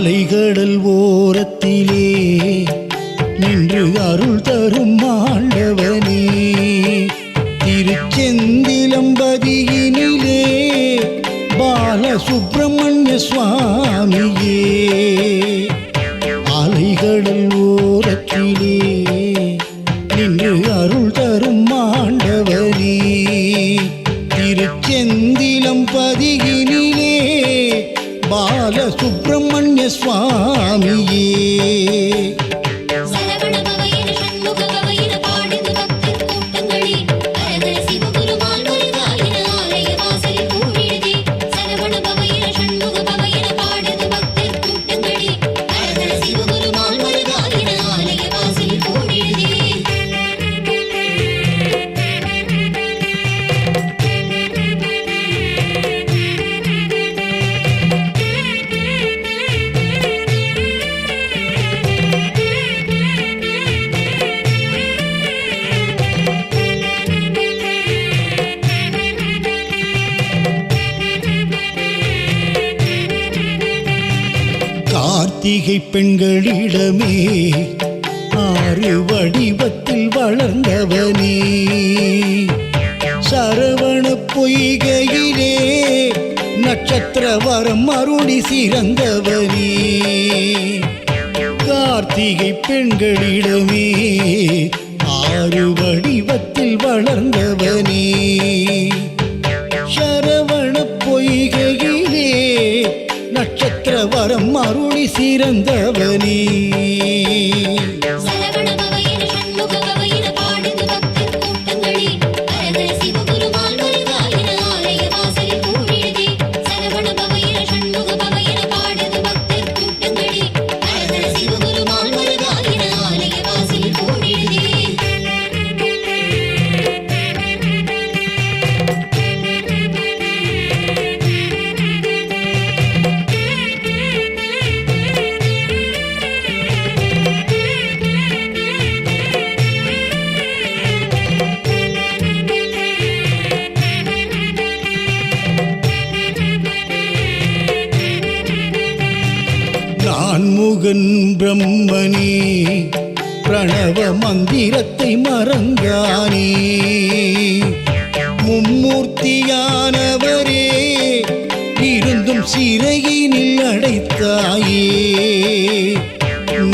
அலைகடல் ஓரத்திலே நின்று அருள் தரும் ஆண்டவனே. திருச்செந்திலம்பதியினிலே பாலசுப்பிரமணிய சுவாமியே. அலைகடல் ஓரத்திலே மாளிகை பெண்களிடமே ஆறு வடிவத்தில் வளர்ந்தவனே. சரவண பொய்கையிலே நட்சத்திர வரம் அருளி சிறந்தவனே. கார்த்திகை பெண்களிடமே ஆறு வடிவத்தில் வளர்ந்தவனே. வரம் அருளி சிறந்தவனே. பன்முகன் பிரம்மனே பிரணவ மந்திரத்தை மறந்தானே. மும்மூர்த்தியானவரே இருந்தும் சிறையினில் அடைத்தாயே.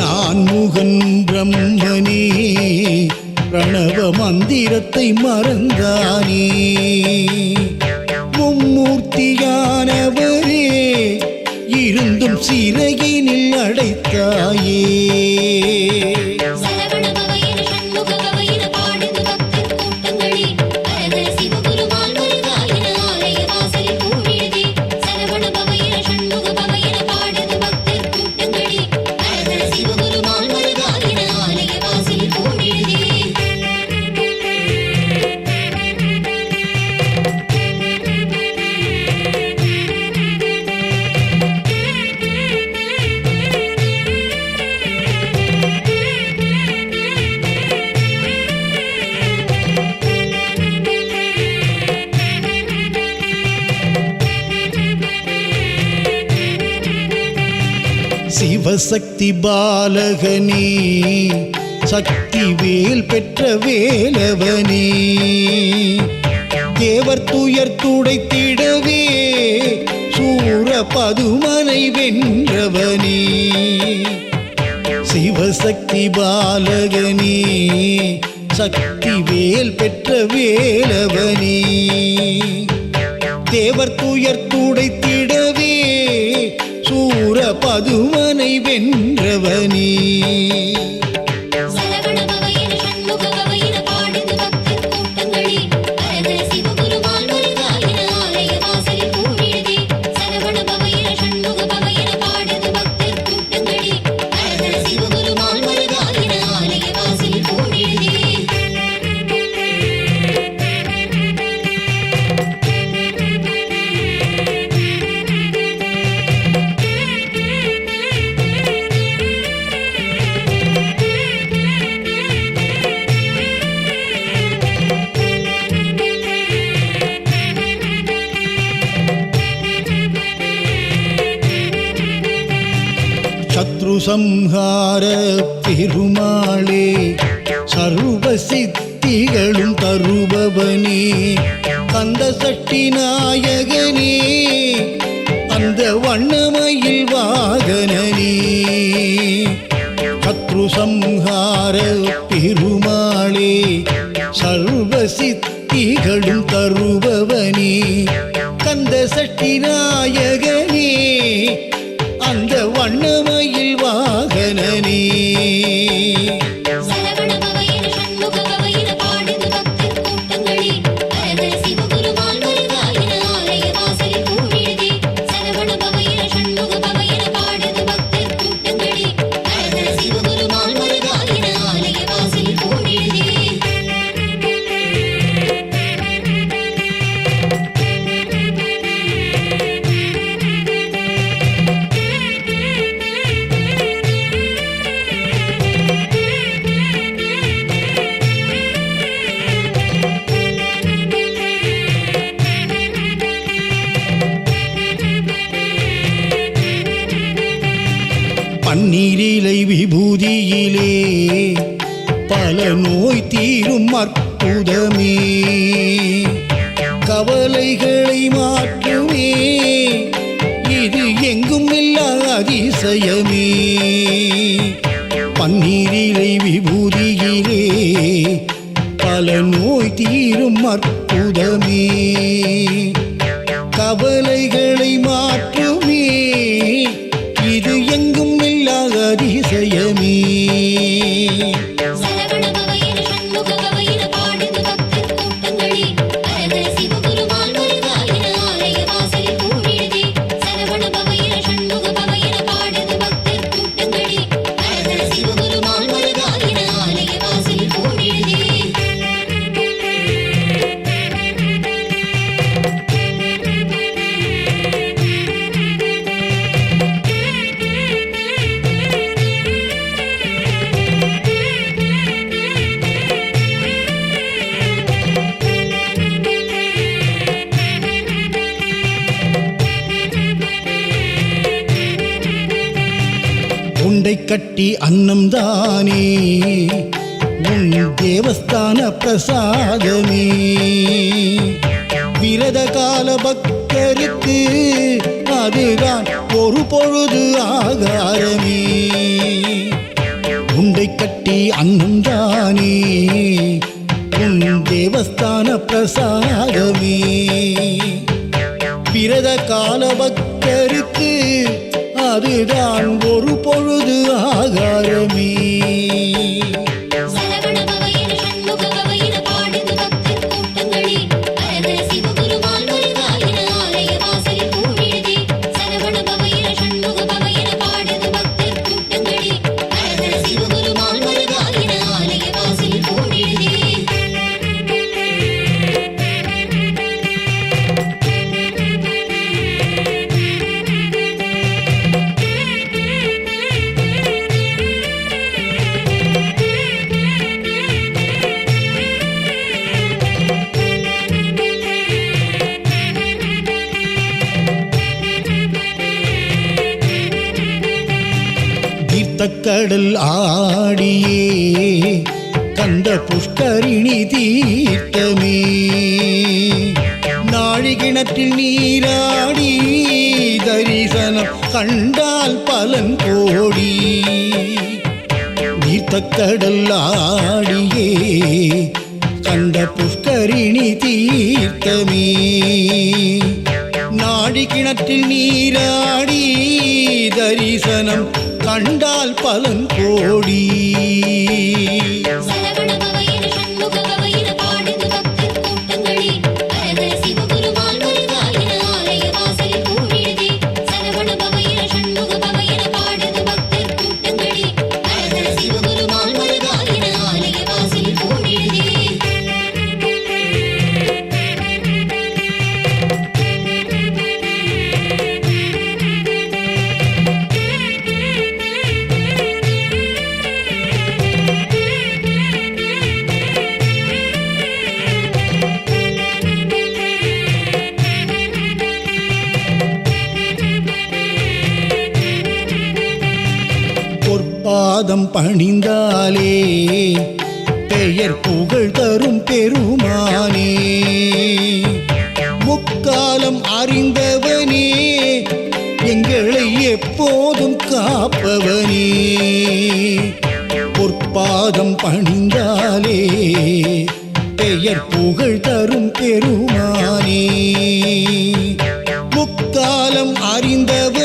நான் முகன் பிரம்மனே பிரணவ மந்திரத்தை மறந்தானே. மும்மூர்த்தியானவரே மீண்டும் சிறையினில் அடைத்தாயே. சிவசக்தி பாலகனே சக்தி வேல் பெற்ற வேலவனே. தேவர் துயர் துடைத்திடவே சூர பதுமனை வென்றவனே. சிவசக்தி பாலகனே சக்தி வேல் பெற்ற வேலவனே. தேவர் துயர் பதுமனை வென்றவனே. சத்ரு சம்ஹார பெருமாளே சர்வ சித்திகளும் தருபவனே கந்த சட்டி நாயகனே அந்த வண்ணமயில் வாகனனே. சத்ரு சம்ஹார பெருமாளே சர்வ சித்திகளும் தருபவனே கந்த சட்டி நாயகனே. அற்புதமே கவலைகளை மாற்றுமே. இது எங்கும் இல்லா அதிசயமே. பன்னீரிலை விபூதியிலே பல நோய் தீரும் அற்புதமே கட்டி அன்னம் தானே உன் தேவஸ்தான பிரசாதமே. விரத கால பக்தருக்கு அதுதான் ஒரு பொழுது ஆகாரமே. உண்டை கட்டி அன்னம் தானே உன் தேவஸ்தான பிரசாதமே. விரத கால பக்தருக்கு அதுதான் ஒரு பொழுது ஆகாரமே. கடல் ஆடியே கந்த புஷ்கரிணி தீர்த்தமே. நாழிகிணற்றில் நீராடி தரிசனம் கண்டால் பலன் கோடி. நீர்த்தக்கடல் ஆடியே கண்ட புஷ்கரிணி தீர்த்தமே. நாடி கிணற்றில் நீராடி தரிசனம் கண்டால் பலன் கோடி. பாதம் பணிந்தாலே பெயர் புகழ் தரும் பெருமானே. முக்காலம் அறிந்தவனே எங்களை எப்போதும் காப்பவனே. பொற்பாதம் பணிந்தாலே பெயர் புகழ் தரும் பெருமானே. முக்காலம் அறிந்தவன்